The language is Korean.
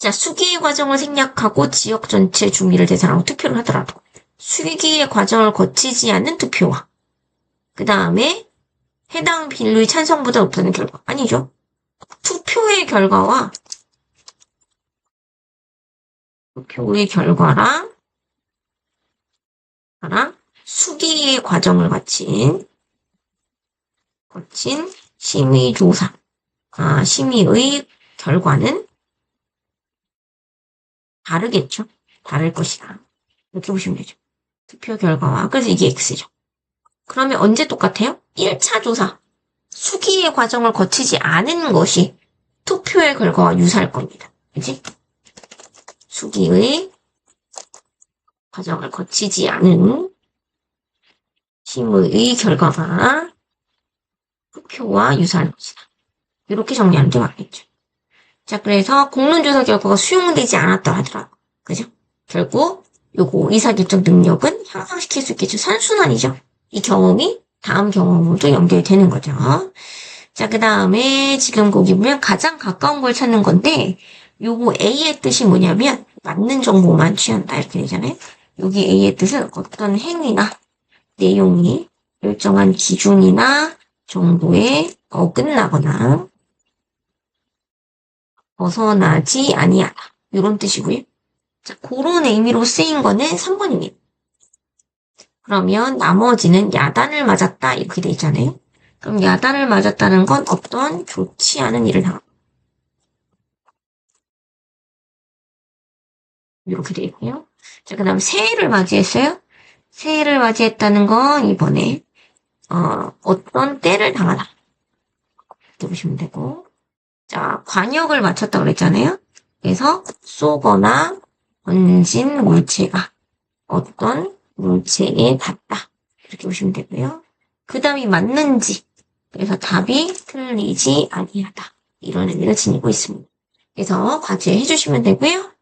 자, 수기의 과정을 생략하고 지역 전체 주민을 대상으로 투표를 하더라도 수기의 과정을 거치지 않는 투표와 그 다음에 해당 비율의 찬성보다 높다는 결과 아니죠. 투표의 결과와 투표의 결과랑 랑 수기의 과정을 거친 거친 심의 조사 아 심의의 결과는 다르겠죠. 다를 것이다. 이렇게 보시면 되죠. 투표 결과와 그래서 이게 X죠. 그러면 언제 똑같아요? 1차 조사 수기의 과정을 거치지 않은 것이 투표의 결과와 유사할 겁니다. 그지? 수기의 과정을 거치지 않은 심의의 결과가 투표와 유사할 것이다. 이렇게 정리하는 게 맞겠죠. 자, 그래서 공론조사 결과가 수용되지 않았다 하더라고. 그죠? 결국 요거 의사결정 능력은 향상시킬 수 있겠죠. 선순환이죠. 이 경험이 다음 경험으로도 연결되는 거죠. 자, 그 다음에 지금 거기 보면 가장 가까운 걸 찾는 건데 요거 A의 뜻이 뭐냐면 맞는 정보만 취한다 이렇게 되잖아요. 여기 A의 뜻은 어떤 행위나 내용이 일정한 기준이나 정도에 어긋나거나 벗어나지 아니하다. 이런 뜻이고요. 자, 그런 의미로 쓰인 거는 3번입니다. 그러면 나머지는 야단을 맞았다 이렇게 돼 있잖아요. 그럼 야단을 맞았다는 건 어떤 좋지 않은 일을 당한 이렇게 돼 있고요. 자, 그 다음 새해를 맞이했어요. 새해를 맞이했다는 건 이번에 어, 어떤 때를 당하다. 이렇게 보시면 되고 자, 관역을 맞췄다고 그랬잖아요. 그래서 쏘거나 던진 물체가 어떤 물체에 닿다. 이렇게 보시면 되고요. 그 다음이 맞는지. 그래서 답이 틀리지 아니하다. 이런 의미를 지니고 있습니다. 그래서 과제 해 주시면 되고요.